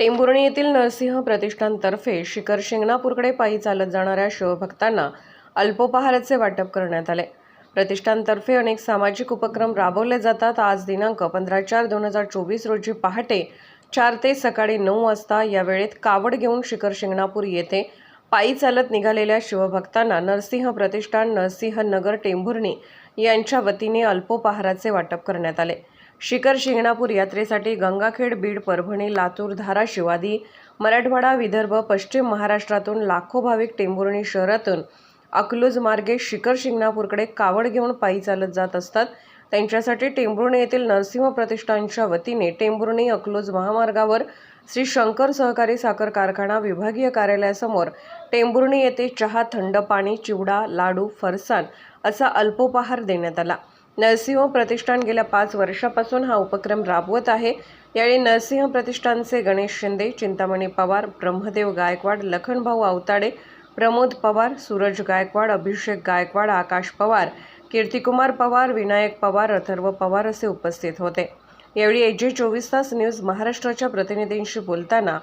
टेंभुर्णी येथील नरसिंह प्रतिष्ठानतर्फे शिखर शिंगणापूरकडे पायी चालत जाणाऱ्या शिवभक्तांना अल्पोपहाराचे वाटप करण्यात आले. प्रतिष्ठानतर्फे अनेक सामाजिक उपक्रम राबवले जातात. आज दिनांक पंधरा चार दोन हजार चोवीस रोजी पहाटे चार ते सकाळी नऊ वाजता या वेळेत कावड घेऊन शिखर शिंगणापूर येथे पायी चालत निघालेल्या शिवभक्तांना नरसिंह प्रतिष्ठान नरसिंह नगर टेंभुर्णी यांच्या वतीने अल्पोपहाराचे वाटप करण्यात आले. शिखर शिंगणापूर यात्रेसाठी गंगाखेड बीड परभणी लातूर धाराशिव आदी मराठवाडा विदर्भ पश्चिम महाराष्ट्रातून लाखो भाविक टेंभुर्णी शहरातून अकलूज मार्गे शिखर शिंगणापूरकडे कावड घेऊन पायी चालत जात असतात. त्यांच्यासाठी टेंभुर्णी येथील नरसिंह प्रतिष्ठानच्या वतीने टेंभुर्णी अकलूज महामार्गावर श्री शंकर सहकारी साखर कारखाना विभागीय कार्यालयासमोर टेंभुर्णी येथे चहा थंड पाणी चिवडा लाडू फरसाण असा अल्पोपहार देण्यात आला. नरसिंह प्रतिष्ठान गेल्या पाच वर्षापासून हा उपक्रम राबवत आहे. यावेळी नरसिंह प्रतिष्ठानचे गणेश शिंदे चिंतामणी पवार ब्रह्मदेव गायकवाड लखनभाऊ अवताडे प्रमोद पवार सूरज गायकवाड अभिषेक गायकवाड आकाश पवार कीर्तिकुमार पवार विनायक पवार अथर्व पवार असे उपस्थित होते. यावेळी एजे चोवीस तास न्यूज महाराष्ट्राच्या प्रतिनिधींशी बोलताना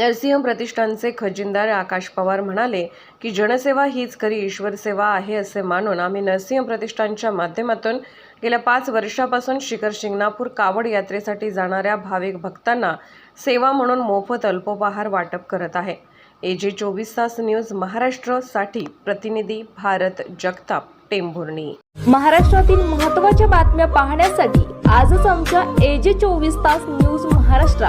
नरसिंह प्रतिष्ठानचे खजिनदार आकाश पवार म्हणाले की जनसेवा हीच खरी ईश्वर सेवा आहे असे मानून आम्ही नरसिंह प्रतिष्ठानच्या माध्यमातून गेल्या पाच वर्षापासून शिखर शिंगणापूर कावड यात्रेसाठी जाणाऱ्या भाविक भक्तांना सेवा म्हणून मोफत अल्पोपहार वाटप करत आहे. एजे चोवीस तास न्यूज महाराष्ट्रसाठी प्रतिनिधी भारत जगताप टेंभुर्णी. महाराष्ट्रातील महत्त्वाच्या बातम्या पाहण्यासाठी आजच आमच्या एजे चोवीस तास न्यूज महाराष्ट्र